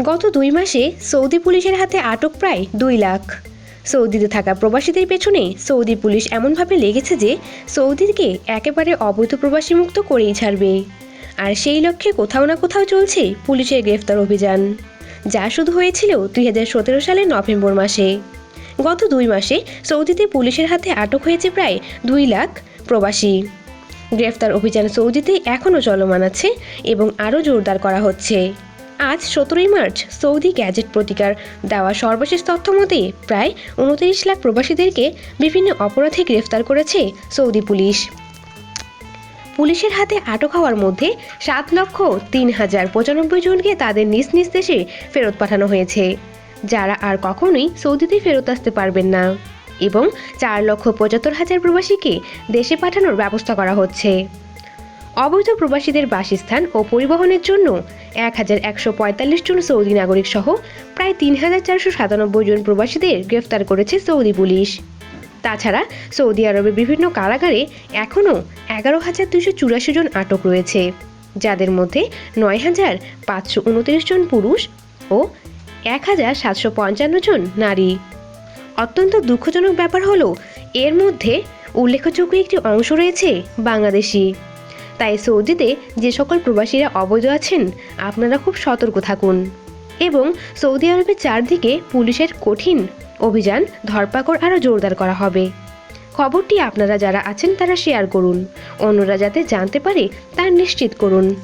গত দুই মাসে সৌদি পুলিশের হাতে আটক প্রায় দুই লাখ। সৌদিতে থাকা প্রবাসীদের পেছনে সৌদি পুলিশ এমনভাবে লেগেছে যে সৌদিকে একেবারে অবৈধ প্রবাসী মুক্ত করেই ছাড়বে। আর সেই লক্ষ্যে কোথাও না কোথাও চলছে পুলিশের গ্রেফতার অভিযান, যা শুধু হয়েছিল দুই হাজার সতেরো সালের নভেম্বর মাসে। গত দুই মাসে সৌদিতে পুলিশের হাতে আটক হয়েছে প্রায় দুই লাখ প্রবাসী। গ্রেফতার অভিযান সৌদিতে এখনও চলমান আছে এবং আরও জোরদার করা হচ্ছে। আজ সতেরোই মার্চ সৌদি গ্যাজেট পত্রিকার দেওয়া সর্বশেষ তথ্য মতে প্রায় উনত্রিশ লাখ প্রবাসীদেরকে বিভিন্ন অপরাধে গ্রেফতার করেছে সৌদি পুলিশ। পুলিশের হাতে আটক হওয়ার মধ্যে সাত লক্ষ তিন হাজার পঁচানব্বই জনকে তাদের নিজ নিজ দেশে ফেরত পাঠানো হয়েছে। যারা আর কখনোই সৌদিতে ফেরত আসতে পারবেন না। এবং চার লক্ষ পঁচাত্তর হাজার প্রবাসীকে দেশে পাঠানোর ব্যবস্থা করা হচ্ছে। অবৈধ প্রবাসীদের বাসস্থান ও পরিবহনের জন্য এক হাজার একশো পঁয়তাল্লিশ জন সৌদি নাগরিক সহ প্রায় তিন হাজার চারশো সাতানব্বই জন প্রবাসীদের গ্রেফতার করেছে সৌদি পুলিশ। তাছাড়া সৌদি আরবের বিভিন্ন কারাগারে এখনও এগারো হাজার দুশো চুরাশি জন আটক রয়েছে, যাদের মধ্যে নয় হাজার পাঁচশো উনত্রিশ জন পুরুষ ও এক হাজার সাতশো পঞ্চান্ন জন নারী। অত্যন্ত দুঃখজনক ব্যাপার হলো, এর মধ্যে উল্লেখযোগ্য একটি অংশ রয়েছে বাংলাদেশি। তাই সৌদিতে যে সকল প্রবাসীরা অবৈধ আছেন, আপনারা খুব সতর্ক থাকুন। এবং সৌদি আরবের চারদিকে পুলিশের কঠিন অভিযান ধরপাকড় আরও জোরদার করা হবে। খবরটি আপনারা যারা আছেন, তারা শেয়ার করুন। অন্যরা যাতে জানতে পারে, তা নিশ্চিত করুন।